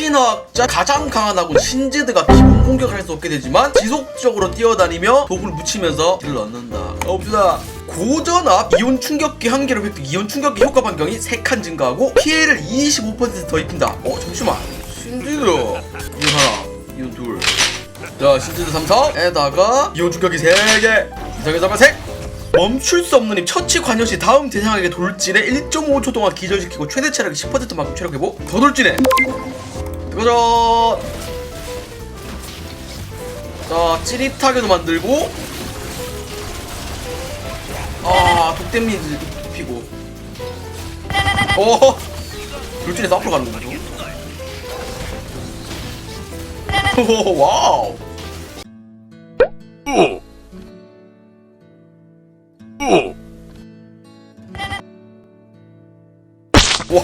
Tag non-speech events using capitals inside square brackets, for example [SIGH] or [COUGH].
신화학자 가장 아군 신제드가 기본 공격을 할 수 없게 되지만 지속적으로 뛰어다니며 독을 묻히면서 딜을 넣는다. 가봅시다. 고전압 이온 충격기 한 개를 획득 이온 충격기 효과 반경이 3칸 증가하고 피해를 25%더 입힌다. 어 잠시만. 신제드 이온 하나 이온 둘자 신제드 3성에다가 이온 충격기 3개. 이상의 잡아 색 멈출 수 없는 힘 처치 관여 시 다음 대상에게 돌진해 1.5초 동안 기절시키고 최대 체력 10%만큼 체력 회복. 더 돌진해 그거죠. 자 찌릿하게도 만들고 아 독댐미지 피고. 어? 돌진해서 앞으로 가는 거죠? [LAUGHS] 오 와우. 와